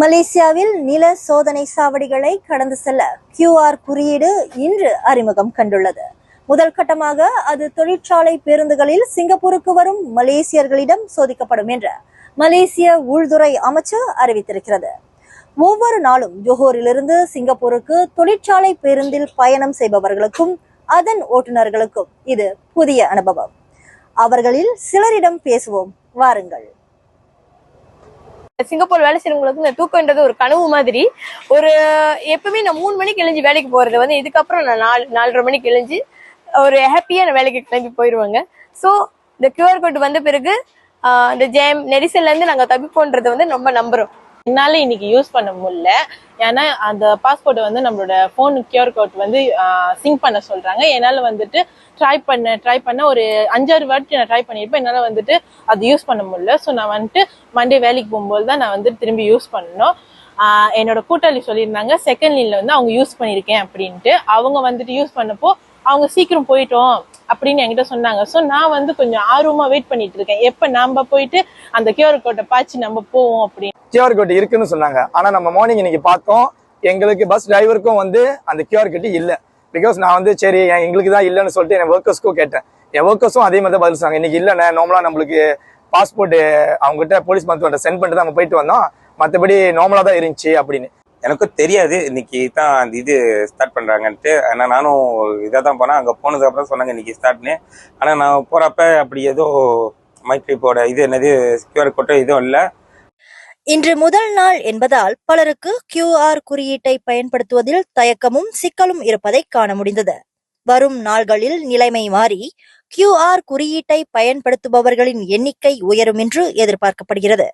மலேசியாவில் நில சோதனை சாவடிகளை கடந்து செல்ல கியூஆர் குறியீடு இன்று அறிமுகம் கண்டுள்ளது. முதல் கட்டமாக அது தொழிற்சாலை பேருந்துகளில் சிங்கப்பூருக்கு வரும் மலேசியர்களிடம் சோதிக்கப்படும் என்று மலேசிய உள்துறை அமைச்சு அறிவித்திருக்கிறது. ஒவ்வொரு நாளும் ஜோஹோரிலிருந்து சிங்கப்பூருக்கு தொழிற்சாலை பேருந்தில் பயணம் செய்பவர்களுக்கும் அதன் ஓட்டுநர்களுக்கும் இது புதிய அனுபவம். அவர்களில் சிலரிடம் பேசுவோம். வாருங்கள். சிங்கப்பூர் வேலை செய்யறவங்களுக்கு இந்த தூக்கம்ன்றது ஒரு கனவு மாதிரி. ஒரு எப்பவுமே நான் மூணு மணிக்கு எழுஞ்சி வேலைக்கு போறது வந்து இதுக்கப்புறம் நான் நாலு நாலரை மணிக்கு எழுஞ்சி ஒரு ஹாப்பியா நான் வேலைக்கு கிளம்பி போயிடுவாங்க ஸோ இந்த கியூஆர் கோட் வந்த பிறகு ஆஹ், இந்த ஜேம் நெரிசல்ல இருந்து நாங்க தப்பிப்போன்றது வந்து ரொம்ப நம்புறோம். என்னால இன்னைக்கு யூஸ் பண்ண முடியல. ஏன்னா அந்த பாஸ்போர்ட் வந்து நம்மளோட போன் கியூஆர் கோட் வந்து சிங்க் பண்ண சொல்றாங்க. என்னால வந்துட்டு ட்ரை பண்ண ட்ரை பண்ண ஒரு அஞ்சாறு வாட்டி நான் ட்ரை பண்ணியிருப்பேன் என்னால வந்துட்டு அது யூஸ் பண்ண முடியல. ஸோ நான் வந்துட்டு மண்டே வேலைக்கு போகும்போது தான் நான் வந்து திரும்பி யூஸ் பண்ணணும். என்னோட கூட்டாளி சொல்லியிருந்தாங்க செகண்ட் லைன்ல வந்து அவங்க யூஸ் பண்ணியிருக்கேன் அப்படின்ட்டு. அவங்க வந்துட்டு யூஸ் பண்ணப்போ அவங்க சீக்கிரம் போயிட்டோம் அப்படின்னு என்கிட்ட சொன்னாங்க. ஸோ நான் வந்து கொஞ்சம் ஆர்வமா வெயிட் பண்ணிட்டு இருக்கேன். எப்ப நம்ம போயிட்டு அந்த கியூஆர் கோட்டை பாய்ச்சி நம்ம போவோம் அப்படின்னு. கியூஆர் கோட் இருக்குன்னு சொன்னாங்க. ஆனா நம்ம மார்னிங் இன்னைக்கு பார்த்தோம் எங்களுக்கு பஸ் டிரைவருக்கும் வந்து அந்த கியூஆர் கோட் இல்லை. பிகாஸ் நான் வந்து சரி எங்களுக்கு தான் இல்லைன்னு சொல்லிட்டு என் ஒர்க்கர்ஸ்க்கும் கேட்டேன். என் ஒர்க்கர்ஸும் அதே மாதிரி தான் பதில் சொன்னாங்க. இன்னைக்கு இல்லைண்ணே நார்மலாக நம்மளுக்கு பாஸ்போர்ட் அவங்ககிட்ட போலீஸ் மருத்துவர்கிட்ட சென்ட் பண்ணிட்டு தான் நம்ம போயிட்டு வந்தோம். மற்றபடி நார்மலாக தான் இருந்துச்சு அப்படின்னு. எனக்கும் தெரியாது. இன்னைக்கு தான் அந்த இது ஸ்டார்ட் பண்ணுறாங்கன்ட்டு ஆனா நானும் இதாக தான் போனேன். அங்க போனதுக்கப்புறம் சொன்னாங்க இன்னைக்கு ஸ்டார்ட்னு ஆனா நான் போறப்ப அப்படி ஏதோ மைக்ரிப்போட இது என்னது கியூஆர் கோட்டோ எதுவும் இல்லை. இன்று முதல் நாள் என்பதால் பலருக்கு கியூஆர் குறியீட்டை பயன்படுத்துவதில் தயக்கமும் சிக்கலும் இருப்பதை காண முடிந்தது. வரும் நாள்களில் நிலைமை மாறி கியூஆர் குறியீட்டை பயன்படுத்துபவர்களின் எண்ணிக்கை உயரும் என்று எதிர்பார்க்கப்படுகிறது.